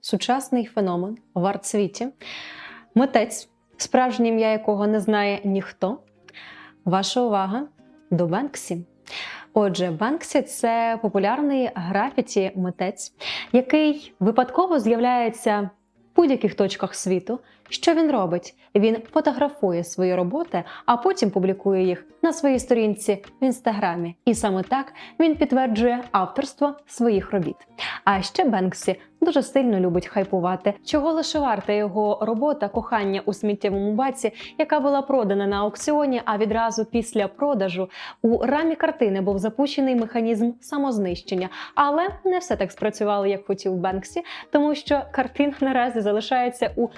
сучасний феномен в арт-світі, митець, справжнє ім'я якого не знає ніхто. Ваша увага до Бенксі. Отже, Бенксі це популярний графіті митець, який випадково з'являється в будь-яких точках світу. Що він робить? Він фотографує свої роботи, а потім публікує їх на своїй сторінці в інстаграмі. І саме так він підтверджує авторство своїх робіт. А ще Бенксі дуже сильно любить хайпувати, чого лише варта його робота кохання у сміттєвому баці, яка була продана на аукціоні. А відразу після продажу у рамі картини був запущений механізм самознищення. Але не все так спрацювало, як хотів Бенксі, тому що картина наразі залишається у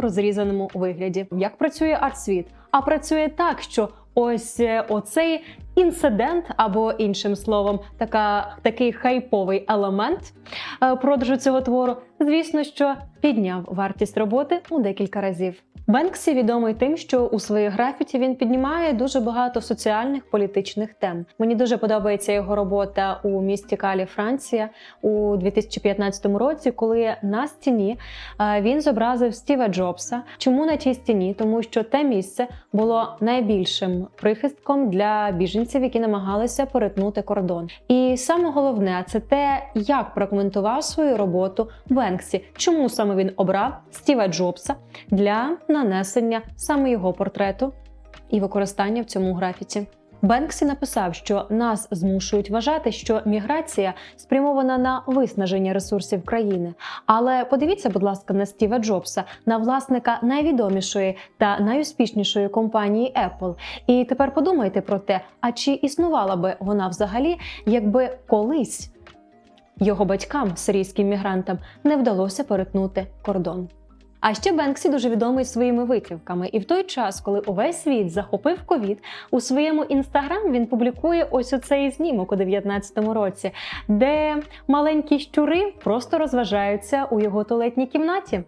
напіврозрізаному вигляді. Як працює арт-світ? А працює так, що ось е, оцей інцидент, або іншим словом, така, такий хайповий елемент е, продажу цього твору, звісно, що підняв вартість роботи у декілька разів. Бенксі відомий тим, що у своїх графіті він піднімає дуже багато соціальних політичних тем. Мені дуже подобається його робота у місті Калі, Франція у 2015 році, коли на стіні е, він зобразив Стіва Джобса. Чому на тій стіні? Тому що те місце було найбільшим прихистком для біженців, які намагалися перетнути кордон. І саме головне це те, як прокоментував свою роботу Бенксі, чому саме він обрав Стіва Джобса для нанесення саме його портрету і використання в цьому графіті. Бенксі написав, що нас змушують вважати, що міграція спрямована на виснаження ресурсів країни. Але подивіться, будь ласка, на Стіва Джобса, на власника найвідомішої та найуспішнішої компанії Apple. І тепер подумайте про те, а чи існувала би вона взагалі, якби колись його батькам, сирійським мігрантам, не вдалося перетнути кордон. А ще Бенксі дуже відомий своїми витівками. І в той час, коли увесь світ захопив ковід, у своєму інстаграм він публікує ось оцей знімок у 19-му році, де маленькі щури просто розважаються у його туалетній кімнаті.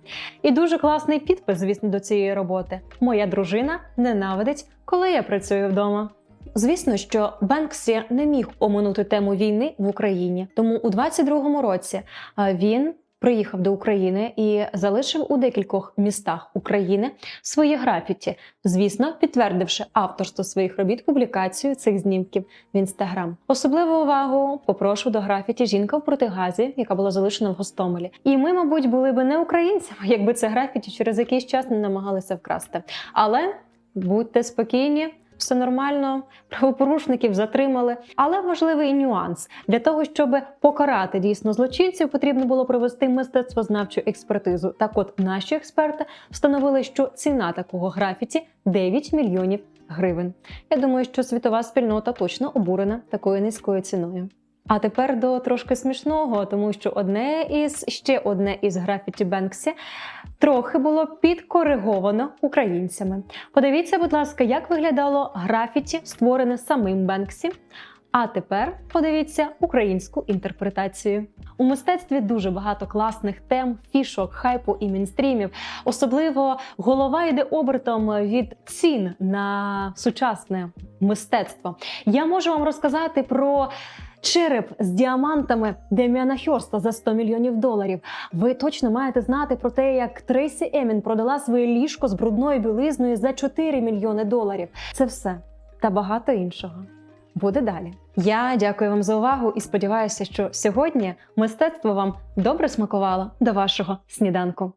І дуже класний підпис, звісно, до цієї роботи. Моя дружина ненавидить, коли я працюю вдома. Звісно, що Бенксі не міг оминути тему війни в Україні, тому у 22-му році він приїхав до України і залишив у декількох містах України свої графіті, звісно, підтвердивши авторство своїх робіт публікацію цих знімків в інстаграм. Особливу увагу попрошу до графіті жінка в протигазі, яка була залишена в Гостомелі. І ми, мабуть, були би не українцями, якби це графіті через якийсь час не намагалися вкрасти. Але будьте спокійні. Все нормально, правопорушників затримали. Але важливий нюанс для того, щоб покарати дійсно злочинців, потрібно було провести мистецтвознавчу експертизу. Так, от наші експерти встановили, що ціна такого графіті 9 мільйонів гривень. Я думаю, що світова спільнота точно обурена такою низькою ціною. А тепер до трошки смішного, тому що одне із ще одне із графіті Бенксі трохи було підкориговано українцями. Подивіться, будь ласка, як виглядало графіті, створене самим Бенксі. А тепер подивіться українську інтерпретацію. У мистецтві дуже багато класних тем, фішок, хайпу і мінстрімів. Особливо голова йде обертом від цін на сучасне мистецтво. Я можу вам розказати про. Череп з діамантами Деміана Хьорста за 100 мільйонів доларів. Ви точно маєте знати про те, як Трейсі Емін продала своє ліжко з брудною білизною за 4 мільйони доларів. Це все та багато іншого. Буде далі. Я дякую вам за увагу і сподіваюся, що сьогодні мистецтво вам добре смакувало до вашого сніданку.